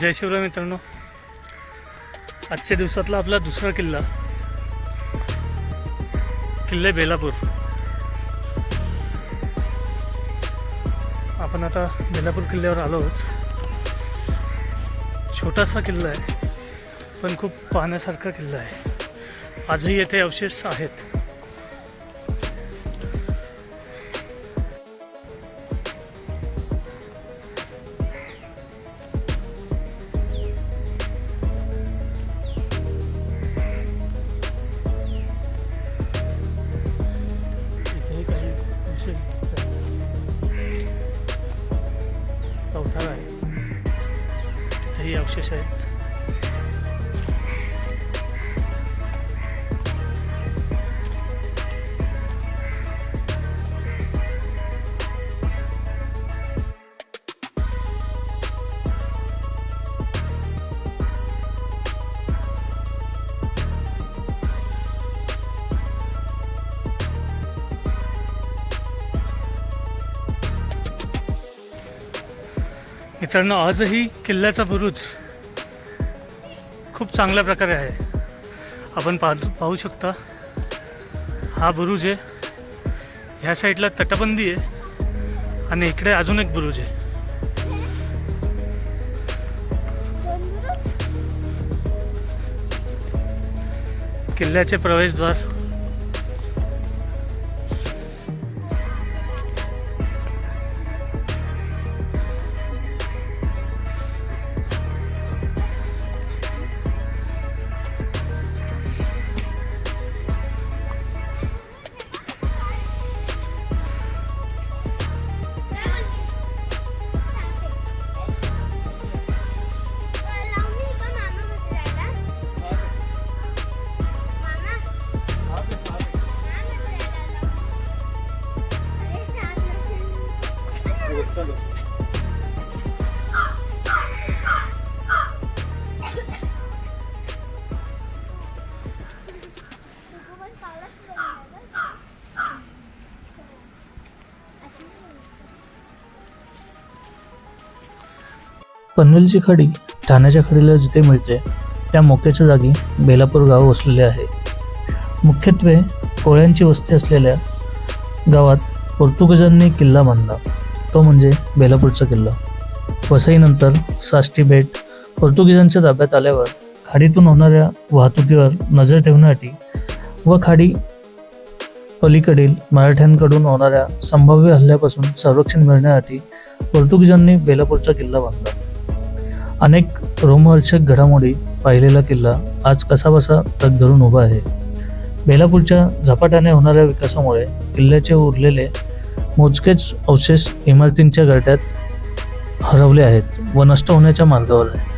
जय शिवराय मित्रांनो. आजच्या दिवसातला आपला दुसरा किल्ला. किल्ले बेलापूर. आपण आता बेलापूर किल्ल्यावर आलो आहोत. छोटासा किल्ला आहे पण खूप पाहण्यासारखा किल्ला आहे. आजही येथे अवशेष आहेत. तिथेही मित्रांनो आजही किल्ल्याचा बुरुज खूप चांगल्या प्रकारे आहे. आपण पाहू पाहू शकता. हा बुरुज आहे. ह्या साईडला तटबंदी आहे. आणि इकडे अजून एक बुरुज आहे. किल्ल्याचे प्रवेशद्वार. पनवेलची खाडी ठाण्याच्या खाडीला जिथे मिळते त्या मोक्याच्या जागी बेलापूर गाव वसलेले आहे. मुख्यत्वे कोळ्यांची वस्ती असलेल्या गावात पोर्तुगजांनी किल्ला बांधला. तो म्हणजे बेलापूरचा किल्ला. वसईनंतर साष्टी बेट पोर्तुगीजांच्या ताब्यात आल्यावर खाडीतून होणाऱ्या वाहतुकीवर नजर ठेवण्यासाठी व खाडी पलीकडील मराठ्यांकडून होणाऱ्या संभाव्य हल्ल्यापासून संरक्षण मिळण्यासाठी पोर्तुगीजांनी बेलापूरचा किल्ला बांधला. अनेक रोमहर्षक घडामोडी पाहिलेला किल्ला आज कसाबसा तग धरून उभा आहे. बेलापूरच्या झपाट्याने होणाऱ्या विकासामुळे किल्ल्याचे उरलेले मोजकेच अवशेष इमारतींच्या गरट्यात हरवले आहेत व नष्ट होण्याच्या मार्गावर आहे.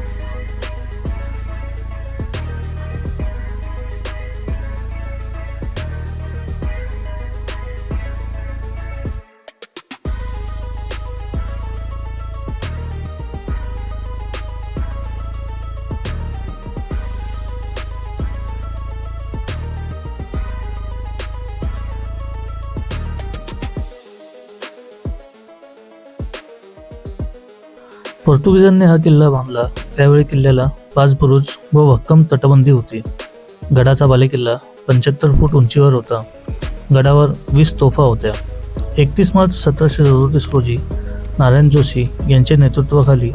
पोर्तुगीजांनी हा किल्ला बांधला. त्यावेळी किल्ल्याला पाच बुरुज व भक्कम तटबंदी होती. गडाचा बालेकिल्ला पंच्याहत्तर फूट उंचीवर होता. गडावर वीस तोफा होत्या. एकतीस मार्च सतराशे सदोतीस रोजी नारायण जोशी यांच्या नेतृत्वाखाली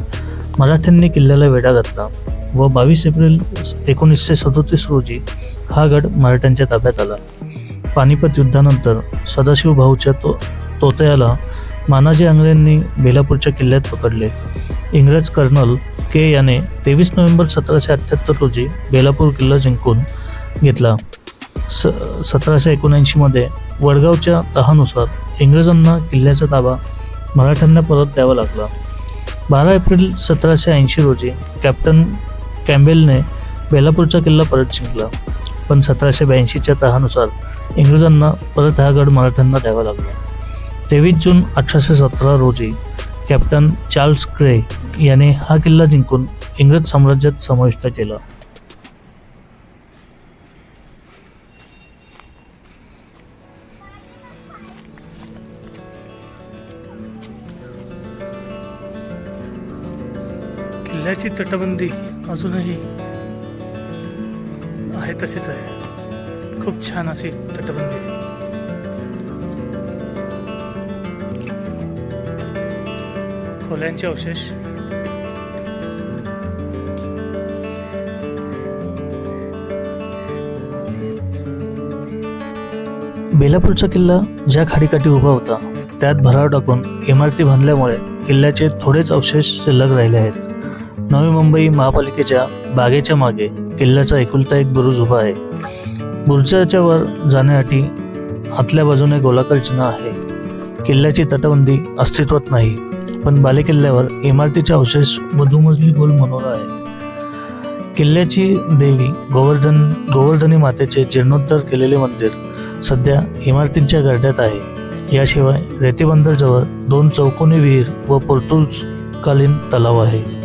मराठ्यांनी किल्ल्याला वेढा घातला व बावीस एप्रिल एकोणीसशे सदोतीस रोजी हा गड मराठ्यांच्या ताब्यात आला. पानिपत युद्धानंतर सदाशिव भाऊच्या तो तोतयाला मानाजी आंगळेंनी बेलापूरच्या किल्ल्यात पकडले. इंग्रज कर्नल के याने तेवीस नोव्हेंबर सतराशे अठ्ठ्याहत्तर रोजी बेलापूर किल्ला जिंकून घेतला. स सतराशे एकोणऐंशीमध्ये वडगावच्या तहानुसार इंग्रजांना किल्ल्याचा ताबा मराठ्यांना परत द्यावा लागला. बारा एप्रिल सतराशे ऐंशी रोजी कॅप्टन कॅम्बेलने बेलापूरचा किल्ला परत जिंकला. पण सतराशे ब्याऐंशीच्या तहानुसार इंग्रजांना परत हा गड मराठ्यांना द्यावा लागला. तेवीस जून अठराशे सतरा रोजी कॅप्टन चार्ल्स क्रे याने हा किल्ला जिंकून इंग्रज साम्राज्यात समाविष्ट केला. किल्ल्याची तटबंदी अजूनही आहे तशीच आहे. खूप छान अशी तटबंदी. खोल्यांचे अवशेष. बेलापूरचा किल्ला ज्या खाडीकाठी उभा होता त्यात भराव टाकून इमारती बांधल्यामुळे किल्ल्याचे थोडेच अवशेष शिल्लक राहिले आहेत. नवी मुंबई महापालिकेच्या बागेच्या मागे किल्ल्याचा एकुलता एक बुरुज उभा आहे. बुरुजाच्या वर जाण्यासाठी आतल्या बाजूने गोलाकार चिन्ह आहे. किल्ल्याची तटबंदी अस्तित्वात नाही. पण बालेकिल्ल्यावर इमारतीचे अवशेष व दुमजली गोल मनोरा आहे किल्ल्याची देवी गोवर्धन गोवर्धनी मातेचे जीर्णोद्धार केलेले मंदिर सध्या इमारतींच्या गर्ड्यात आहे. याशिवाय रेतीबंदरजवळ दोन चौकोनी विहीर व पोर्तुगीजकालीन तलाव आहे.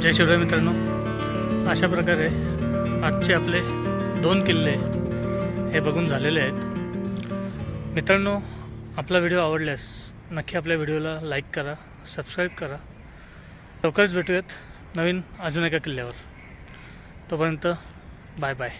जय शिवराय मित्रांनो. अशा प्रकारे आजचे आपले दोन किल्ले हे बघून झालेले आहेत. मित्रांनो आपला व्हिडिओ आवडल्यास नक्की आपल्या व्हिडिओला लाईक करा सबस्क्राईब करा. लवकरच भेटूयात नवीन अजून एका किल्ल्यावर. तोपर्यंत बाय बाय.